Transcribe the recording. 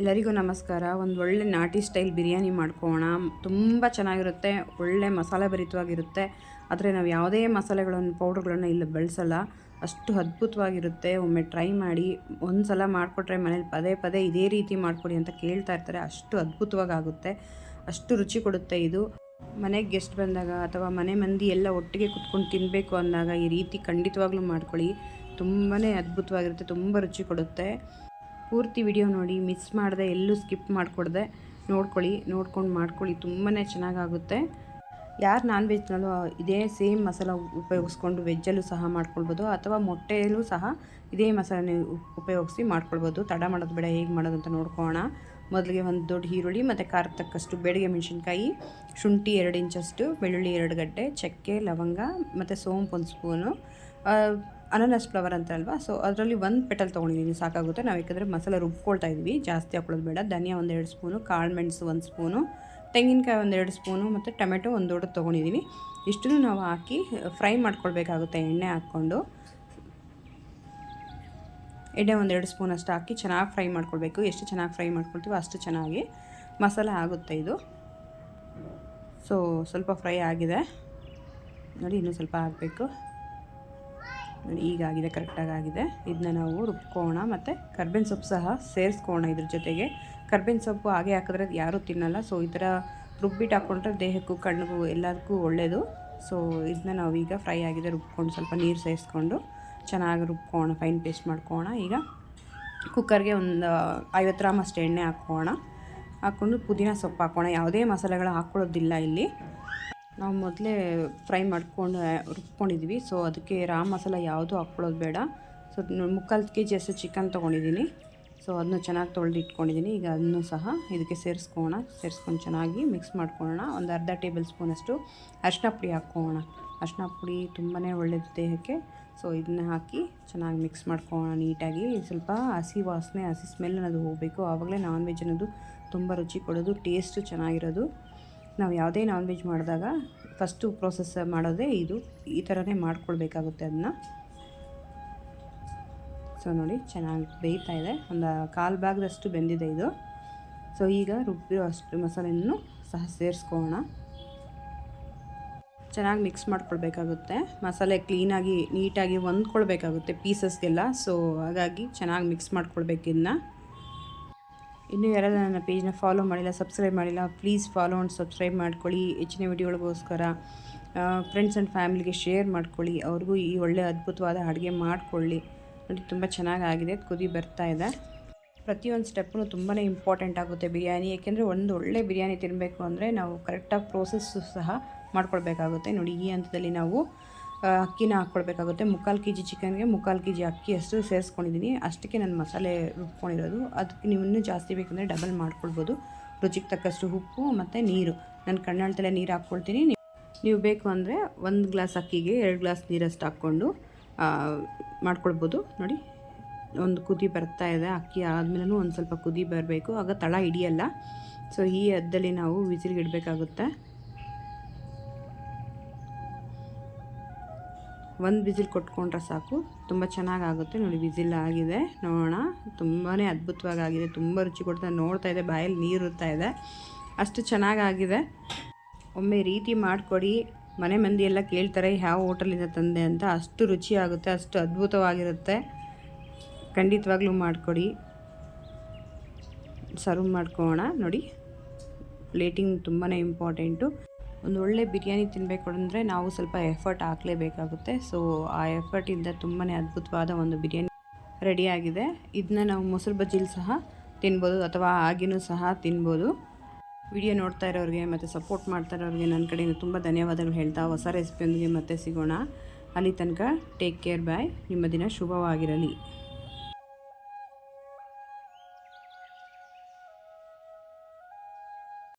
ಎಲ್ಲರಿಗೂ ನಮಸ್ಕಾರ. ಒಂದು ಒಳ್ಳೆ ನಾಟಿ ಸ್ಟೈಲ್ ಬಿರಿಯಾನಿ ಮಾಡ್ಕೋಣ ತುಂಬ ಚೆನ್ನಾಗಿರುತ್ತೆ. ಒಳ್ಳೆ ಮಸಾಲೆ ಭರಿತವಾಗಿರುತ್ತೆ. ಆದರೆ ನಾವು ಯಾವುದೇ ಮಸಾಲೆಗಳನ್ನು, ಪೌಡ್ರ್ಗಳನ್ನು ಇಲ್ಲಿ ಬಳಸಲ್ಲ. ಅಷ್ಟು ಅದ್ಭುತವಾಗಿರುತ್ತೆ. ಒಮ್ಮೆ ಟ್ರೈ ಮಾಡಿ. ಒಂದು ಸಲ ಮಾಡಿಕೊಟ್ರೆ ಮನೇಲಿ ಪದೇ ಪದೇ ಇದೇ ರೀತಿ ಮಾಡಿಕೊಡಿ ಅಂತ ಕೇಳ್ತಾ ಇರ್ತಾರೆ. ಅಷ್ಟು ಅದ್ಭುತವಾಗಿ ಆಗುತ್ತೆ ಅಷ್ಟು ರುಚಿ ಕೊಡುತ್ತೆ ಇದು. ಮನೆಗೆ ಗೆಸ್ಟ್ ಬಂದಾಗ ಅಥವಾ ಮನೆ ಮಂದಿ ಎಲ್ಲ ಒಟ್ಟಿಗೆ ಕುತ್ಕೊಂಡು ತಿನ್ನಬೇಕು ಅಂದಾಗ ಈ ರೀತಿ ಖಂಡಿತವಾಗ್ಲೂ ಮಾಡ್ಕೊಳ್ಳಿ. ತುಂಬಾ ಅದ್ಭುತವಾಗಿರುತ್ತೆ. ತುಂಬ ರುಚಿ ಕೊಡುತ್ತೆ. ಪೂರ್ತಿ ವಿಡಿಯೋ ನೋಡಿ ಮಿಸ್ ಮಾಡದೆ, ಎಲ್ಲೂ ಸ್ಕಿಪ್ ಮಾಡಿಕೊಡ್ದೆ. ನೋಡ್ಕೊಳ್ಳಿ, ನೋಡ್ಕೊಂಡು ಮಾಡ್ಕೊಳ್ಳಿ ತುಂಬಾ ಚೆನ್ನಾಗಾಗುತ್ತೆ. ಯಾರು ನಾನ್ ವೆಜ್ನಲ್ಲೂ ಇದೇ ಸೇಮ್ ಮಸಾಲ ಉಪಯೋಗಿಸ್ಕೊಂಡು ವೆಜ್ಜಲ್ಲೂ ಸಹ ಮಾಡ್ಕೊಳ್ಬೋದು, ಅಥವಾ ಮೊಟ್ಟೆಯಲ್ಲೂ ಸಹ ಇದೇ ಮಸಾಲೆ ಉಪಯೋಗಿಸಿ ಮಾಡ್ಕೊಳ್ಬೋದು. ತಡ ಮಾಡೋದು ಬೇಡ, ಹೇಗೆ ಮಾಡೋದು ಅಂತ ನೋಡ್ಕೊಳ್ಳೋಣ. ಮೊದಲಿಗೆ ಒಂದು ದೊಡ್ಡ ಈರುಳ್ಳಿ, ಮತ್ತು ಖಾರ ತಕ್ಕಷ್ಟು ಬೆಳಗ್ಗೆ ಮೆಣಸಿನ್ಕಾಯಿ, ಶುಂಠಿ ಎರಡು ಇಂಚಷ್ಟು, ಬೆಳ್ಳುಳ್ಳಿ ಎರಡು ಗಡ್ಡೆ, ಚಕ್ಕೆ, ಲವಂಗ, ಮತ್ತು ಸೋಂಪು ಒಂದು ಸ್ಪೂನು ಅನಾನಸ್ ಫ್ಲವರ್ ಅಂತ ಅಲ್ವಾ ಸೊ ಅದರಲ್ಲಿ ಒಂದು ಪೆಟಲ್ ತೊಗೊಂಡಿದ್ದೀನಿ ಸಾಕಾಗುತ್ತೆ. ನಾವು ಯಾಕಂದರೆ ಮಸಾಲೆ ರುಬ್ಕೊಳ್ತಾ ಇದ್ವಿ, ಜಾಸ್ತಿ ಹಾಕೊಳ್ಳೋದು ಬೇಡ. ಧನಿಯಾ ಒಂದು ಎರಡು ಸ್ಪೂನು, ಕಾಳು ಮೆಣಸು ಒಂದು ಸ್ಪೂನು, ತೆಂಗಿನಕಾಯಿ ಒಂದೆರಡು ಸ್ಪೂನು ಮತ್ತು ಟೊಮೆಟೊ ಒಂದು ದೊಡ್ಡ ತೊಗೊಂಡಿದ್ದೀನಿ ಇಷ್ಟನ್ನು ನಾವು ಹಾಕಿ ಫ್ರೈ ಮಾಡ್ಕೊಳ್ಬೇಕಾಗುತ್ತೆ ಎಣ್ಣೆ ಹಾಕ್ಕೊಂಡು. ಎಣ್ಣೆ ಒಂದೆರಡು ಸ್ಪೂನ್ ಅಷ್ಟು ಹಾಕಿ ಚೆನ್ನಾಗಿ ಫ್ರೈ ಮಾಡ್ಕೊಳ್ಬೇಕು. ಎಷ್ಟು ಚೆನ್ನಾಗಿ ಫ್ರೈ ಮಾಡ್ಕೊಳ್ತೀವೋ ಅಷ್ಟು ಚೆನ್ನಾಗಿ ಮಸಾಲೆ ಆಗುತ್ತೆ ಇದು. ಸೊ ಸ್ವಲ್ಪ ಫ್ರೈ ಆಗಿದೆ. ನೋಡಿ, ಇನ್ನೂ ಸ್ವಲ್ಪ ಹಾಕಬೇಕು ನೋಡಿ, ಈಗಾಗಿದೆ ಕರೆಕ್ಟಾಗಿ ಆಗಿದೆ ಇದನ್ನ ನಾವು ರುಬ್ಕೋಣ, ಮತ್ತು ಕರ್ಬೇವಿನ ಸೊಪ್ಪು ಸಹ ಸೇರಿಸ್ಕೋಣ ಇದ್ರ ಜೊತೆಗೆ. ಕರ್ಬೇವಿನ ಸೊಪ್ಪು ಹಾಗೆ ಹಾಕಿದ್ರೆ ಯಾರೂ ತಿನ್ನಲ್ಲ ಸೊ ಈ ಥರ ರುಬ್ಬಿಟ್ಟು ಹಾಕ್ಕೊಂಡ್ರೆ ದೇಹಕ್ಕೂ, ಕಣ್ಣಿಗೂ ಎಲ್ಲದಕ್ಕೂ ಒಳ್ಳೆಯದು ಸೊ ಇದನ್ನ ನಾವು ಈಗ ಫ್ರೈ ಆಗಿದೆ, ರುಬ್ಕೊಂಡು ಸ್ವಲ್ಪ ನೀರು ಸೇರಿಸ್ಕೊಂಡು ಚೆನ್ನಾಗಿ ರುಬ್ಕೋಣ, ಫೈನ್ ಪೇಸ್ಟ್ ಮಾಡ್ಕೋಣ. ಈಗ ಕುಕ್ಕರ್ಗೆ ಒಂದು ಐವತ್ತು ಗ್ರಾಮ್ ಅಷ್ಟು ಎಣ್ಣೆ ಹಾಕ್ಕೋಣ ಹಾಕ್ಕೊಂಡು ಪುದೀನ ಸೊಪ್ಪು ಹಾಕೋಣ. ಯಾವುದೇ ಮಸಾಲೆಗಳು ಹಾಕ್ಕೊಳ್ಳೋದಿಲ್ಲ ಇಲ್ಲಿ. ನಾವು ಮೊದಲೇ ಫ್ರೈ ಮಾಡ್ಕೊಂಡು, ರುಬ್ಕೊಂಡಿದ್ವಿ. ಸೊ ಅದಕ್ಕೆ ರಾ ಮಸಾಲ ಯಾವುದು ಹಾಕ್ಕೊಳ್ಳೋದು ಬೇಡ. ಸೊ ಮುಕ್ಕಾಲು ಕೆ ಜಿ ಅಷ್ಟು ಚಿಕನ್ ತೊಗೊಂಡಿದ್ದೀನಿ. ಸೊ ಅದನ್ನು ಚೆನ್ನಾಗಿ ತೊಳೆದು ಇಟ್ಕೊಂಡಿದ್ದೀನಿ ಈಗ ಅದನ್ನು ಸಹ ಇದಕ್ಕೆ ಸೇರಿಸ್ಕೋಣ ಸೇರಿಸ್ಕೊಂಡು ಚೆನ್ನಾಗಿ ಮಿಕ್ಸ್ ಮಾಡ್ಕೊಳ್ಳೋಣ. ಒಂದು ಅರ್ಧ ಟೇಬಲ್ ಸ್ಪೂನಷ್ಟು ಅರಿಶಿನ ಪುಡಿ ಹಾಕ್ಕೋಣ ಅರಿಶಿನ ಪುಡಿ ತುಂಬಾ ಒಳ್ಳೆಯದು ದೇಹಕ್ಕೆ ಸೊ ಇದನ್ನ ಹಾಕಿ ಚೆನ್ನಾಗಿ ಮಿಕ್ಸ್ ಮಾಡ್ಕೊಳ್ಳೋಣ ನೀಟಾಗಿ. ಸ್ವಲ್ಪ ಹಸಿ ವಾಸನೆ, ಹಸಿ ಸ್ಮೆಲ್ ಅನ್ನೋದು ಹೋಗಬೇಕು. ಆವಾಗಲೇ ನಾನ್ ವೆಜ್ ಅನ್ನೋದು ತುಂಬ ರುಚಿ ಕೊಡೋದು ಟೇಸ್ಟು ಚೆನ್ನಾಗಿರೋದು. ನಾವು ಯಾವುದೇ ನಾನ್ ವೆಜ್ ಮಾಡಿದಾಗ ಫಸ್ಟು ಪ್ರೋಸೆಸ್ ಮಾಡೋದೇ ಇದು. ಈ ಥರನೇ ಮಾಡ್ಕೊಳ್ಬೇಕಾಗುತ್ತೆ ಅದನ್ನ. ಸೊ ನೋಡಿ ಚೆನ್ನಾಗಿ ಬೇಯ್ತಾ ಇದೆ. ಒಂದು ಕಾಲು ಭಾಗದಷ್ಟು ಬೆಂದಿದೆ ಇದು. ಸೊ ಈಗ ರುಬ್ಬಿರೋ ಅಷ್ಟು ಮಸಾಲೆಯನ್ನು ಸಹ ಸೇರಿಸ್ಕೋಣ ಚೆನ್ನಾಗಿ ಮಿಕ್ಸ್ ಮಾಡ್ಕೊಳ್ಬೇಕಾಗುತ್ತೆ. ಮಸಾಲೆ ಕ್ಲೀನಾಗಿ ನೀಟಾಗಿ ಹೊಂದ್ಕೊಳ್ಬೇಕಾಗುತ್ತೆ ಪೀಸಸ್ಗೆಲ್ಲ ಸೊ ಹಾಗಾಗಿ ಚೆನ್ನಾಗಿ ಮಿಕ್ಸ್ ಮಾಡ್ಕೊಳ್ಬೇಕು ಇದನ್ನ ಇನ್ನೂ ಯಾರಾದರೂ ನನ್ನ ಪೇಜ್ನ ಫಾಲೋ ಮಾಡಿಲ್ಲ, ಸಬ್ಸ್ಕ್ರೈಬ್ ಮಾಡಿಲ್ಲ ಪ್ಲೀಸ್ ಫಾಲೋ ಆ್ಯಂಡ್ ಸಬ್ಸ್ಕ್ರೈಬ್ ಮಾಡ್ಕೊಳ್ಳಿ. ಹೆಚ್ಚಿನ ವಿಡಿಯೋಗಳಿಗೋಸ್ಕರ ಫ್ರೆಂಡ್ಸ್ ಆ್ಯಂಡ್ ಫ್ಯಾಮಿಲಿಗೆ ಶೇರ್ ಮಾಡ್ಕೊಳ್ಳಿ. ಅವ್ರಿಗೂ ಈ ಒಳ್ಳೆ ಅದ್ಭುತವಾದ ಅಡುಗೆ ಮಾಡಿಕೊಳ್ಳಿ. ನೋಡಿ, ತುಂಬ ಚೆನ್ನಾಗಾಗಿದೆ, ಕುದಿ ಬರ್ತಾ ಇದೆ. ಪ್ರತಿಯೊಂದು ಸ್ಟೆಪ್ಪು ತುಂಬಾ ಇಂಪಾರ್ಟೆಂಟ್ ಆಗುತ್ತೆ ಬಿರಿಯಾನಿ. ಏಕೆಂದರೆ ಒಂದು ಒಳ್ಳೆ ಬಿರಿಯಾನಿ ತಿನ್ನಬೇಕು ಅಂದರೆ ನಾವು ಕರೆಕ್ಟಾಗಿ ಪ್ರೋಸೆಸ್ಸು ಸಹ ಮಾಡ್ಕೊಳ್ಬೇಕಾಗುತ್ತೆ. ನೋಡಿ, ಈ ಹಂತದಲ್ಲಿ ನಾವು ಅಕ್ಕಿನ ಹಾಕ್ಕೊಳ್ಬೇಕಾಗುತ್ತೆ ಮುಕ್ಕಾಲು ಕೆ ಜಿ ಚಿಕನ್ಗೆ ಮುಕ್ಕಾಲು ಕೆ ಜಿ ಅಕ್ಕಿ ಅಷ್ಟು ಸೇರಿಸ್ಕೊಂಡಿದ್ದೀನಿ. ಅಷ್ಟಕ್ಕೆ ನಾನು ಮಸಾಲೆ ರುಬ್ಕೊಂಡಿರೋದು. ಅದಕ್ಕೆ ನೀವು ಇನ್ನೂ ಜಾಸ್ತಿ ಬೇಕಂದರೆ ಡಬಲ್ ಮಾಡ್ಕೊಳ್ಬೋದು. ರುಚಿಗೆ ತಕ್ಕಷ್ಟು ಉಪ್ಪು ಮತ್ತು ನೀರು. ನಾನು ಕಣ್ಣಾಳ್ತಲೆ ನೀರು ಹಾಕ್ಕೊಳ್ತೀನಿ. ನೀವು ಬೇಕು ಅಂದರೆ ಒಂದು ಗ್ಲಾಸ್ ಅಕ್ಕಿಗೆ ಎರಡು ಗ್ಲಾಸ್ ನೀರಷ್ಟು ಹಾಕ್ಕೊಂಡು ಮಾಡ್ಕೊಳ್ಬೋದು. ನೋಡಿ, ಒಂದು ಕುದಿ ಬರ್ತಾ ಇದೆ. ಅಕ್ಕಿ ಆದಮೇಲೂ ಒಂದು ಸ್ವಲ್ಪ ಕುದಿ ಬರಬೇಕು. ಆಗ ತಳ ಹಿಡಿಯಲ್ಲ. ಸೊ, ಈ ಹದ್ದಲ್ಲಿ ನಾವು ವಿಸಿಲ್ಗೆ ಇಡಬೇಕಾಗುತ್ತೆ. ಒಂದು ಬಿಸಿಲು ಕೊಟ್ಕೊಂಡ್ರೆ ಸಾಕು. ತುಂಬ ಚೆನ್ನಾಗಾಗುತ್ತೆ. ನೋಡಿ ವಿಸಿಲ್ ಆಗಿದೆ ನೋಡೋಣ. ತುಂಬಾ ಅದ್ಭುತವಾಗಿ ತುಂಬ ರುಚಿ ಕೊಡ್ತಾ ನೋಡ್ತಾ ಇದೆ. ಬಾಯಲ್ಲಿ ನೀರು ಇದೆ. ಅಷ್ಟು ಚೆನ್ನಾಗಾಗಿದೆ. ಒಮ್ಮೆ ರೀತಿ ಮಾಡಿಕೊಡಿ. ಮನೆ ಮಂದಿ ಎಲ್ಲ ಕೇಳ್ತಾರೆ, ಯಾವ ಹೋಟೆಲಿಂದ ತಂದೆ? ಅಂತ. ಅಷ್ಟು ರುಚಿ ಆಗುತ್ತೆ. ಅಷ್ಟು ಅದ್ಭುತವಾಗಿರುತ್ತೆ. ಖಂಡಿತವಾಗ್ಲೂ ಮಾಡಿಕೊಡಿ. ಸರ್ವ್ ಮಾಡ್ಕೋಣ ನೋಡಿ, ಪ್ಲೇಟಿಂಗ್ ತುಂಬಾ ಇಂಪಾರ್ಟೆಂಟು. ಒಂದು ಒಳ್ಳೆ ಬಿರಿಯಾನಿ ತಿನ್ನಬೇಕು ಅಂದರೆ ನಾವು ಸ್ವಲ್ಪ ಎಫರ್ಟ್ ಹಾಕಲೇಬೇಕಾಗುತ್ತೆ. ಸೊ ಆ ಎಫರ್ಟಿಂದ ತುಂಬಾ ಅದ್ಭುತವಾದ ಒಂದು ಬಿರಿಯಾನಿ ರೆಡಿಯಾಗಿದೆ. ಇದನ್ನ ನಾವು ಮೊಸರು ಬಜ್ಜಿಲಿ ಸಹ ತಿನ್ಬೋದು ಅಥವಾ ಆಗಿನೂ ಸಹ ತಿನ್ಬೋದು. ವಿಡಿಯೋ ನೋಡ್ತಾ ಇರೋರಿಗೆ ಮತ್ತು ಸಪೋರ್ಟ್ ಮಾಡ್ತಾ ಇರೋರಿಗೆ ನನ್ನ ಕಡೆಯಿಂದ ತುಂಬ ಧನ್ಯವಾದಗಳು ಹೇಳ್ತಾ ಹೊಸ ರೆಸಿಪಿಯೊಂದಿಗೆ ಮತ್ತೆ ಸಿಗೋಣ. ಅಲ್ಲಿ ತನಕ ಟೇಕ್ ಕೇರ್ ಬಾಯ್ ನಿಮ್ಮ ದಿನ ಶುಭವಾಗಿರಲಿ.